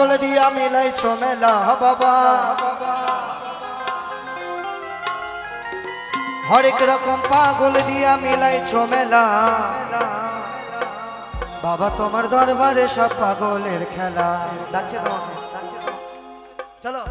বলে দিয়া মিলাইছ মেলা বাবা। হরেক রকম পাগল দিয়া মিলাইছ মেলা। বাবা, তোমার দরবারে সব পাগলের খেলা। চলো।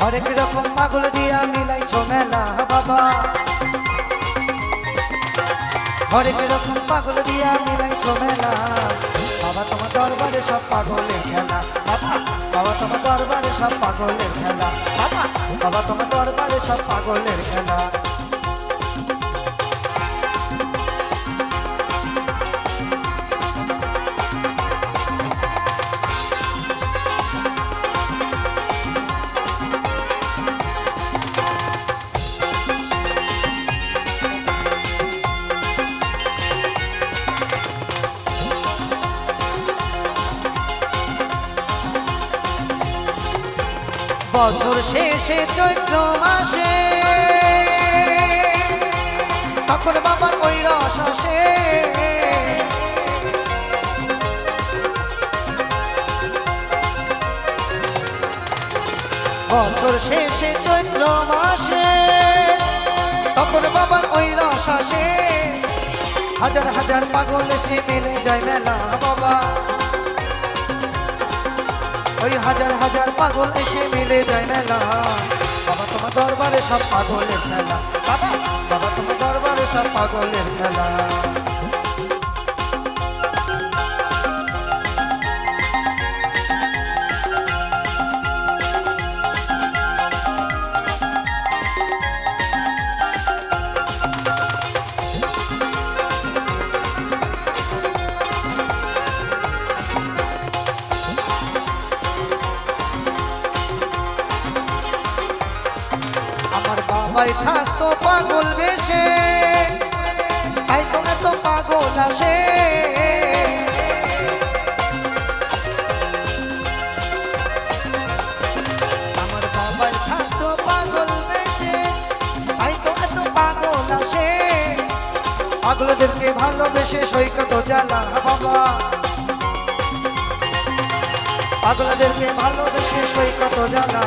হরেক রকম পাগল দিয়া মিলাইছ মেলা, বাবা। হরেক রকম পাগল দিয়া মিলাইছ মেলা। বাবা, তোমার দরবারে সব পাগলের খেলা। বাবা বাবা, তোমার দরবারে সব পাগলের খেলা। বাবা বাবা, তোমার দরবারে সব পাগলের খেলা। বছর শেষে চৈত্র মাসে, তখন বাবার ওই রস আসে। বছর শেষে চৈত্র মাসে, তখন বাবার ওই রস আসে। হাজার হাজার পাগল এসে মিলে যায় মেলা বাবা। ওই হাজার হাজার পাগল এসে মিলে যায় মেলা। বাবা, তোমার দরবারে সব পাগলের খেলা বাবা তোমার দরবারে সব পাগলের খেলা বাবাই থাকতো পাগল বেশে। তাই তোমরা তো পাগল আসে। আমার বাবাই থাকতো পাগল বেশে, তাই তোমরা তো পাগল আসে। পাগলদেরকে ভালোবেসে সৈকত জ্বালা বাবা। পাগলদেরকে ভালোবেসে সৈকত জ্বালা।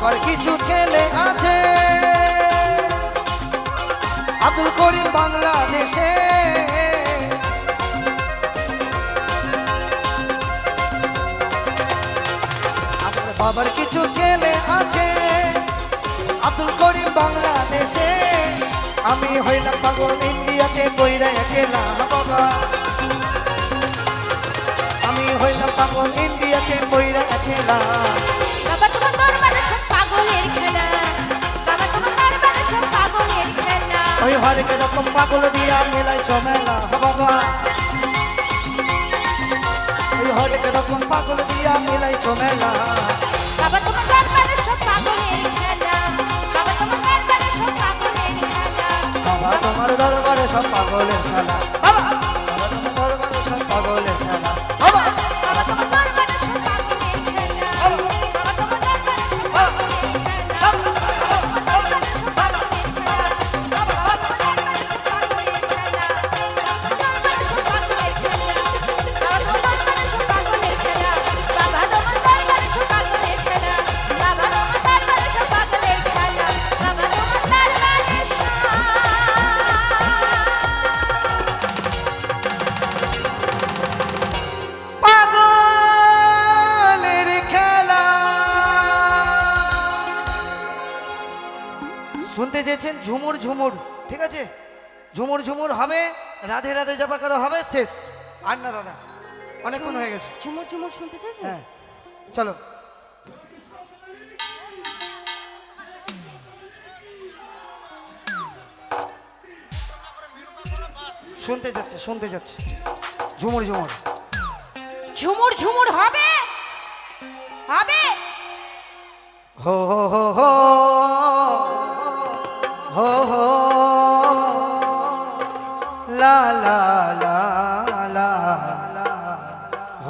আবার কিছু ছেলে আছে। আব্দুল করিম বাংলাদেশে। আমার বাবার কিছু ছেলে আছে। আব্দুল করিম বাংলাদেশে। আমি হইলাম পাগল ইন্ডিয়াতে কইরা একেলা বাবা। আমি হইলাম পাগল ইন্ডিয়াতে কইরা একেলা ওই হরেক রকম পাগল দিয়া মেলায় ঝমেলা বাবা। ওই হরেক রকম পাগল দিয়া মেলায় ঝমেলা। বাবা তোমার দরবারে সব পাগলের তোমার দরবারে সব পাগলের খেলা। চেয়েছেন ঝুমুর ঝুমুর ঠিক আছে? ঝুমুর ঝুমুর হবে রাধে রাধে জপা করা হবে শেষ। আর না দাদা অনেকক্ষণ হয়ে গেছে। ঝুমুর ঝুমুর শুনতে চাইছো হ্যাঁ। চলো। শুনতে যাচ্ছে শুনতে যাচ্ছে। ঝুমুর ঝুমুর। ঝুমুর ঝুমুর হবে? হবে? হো হো হো হো।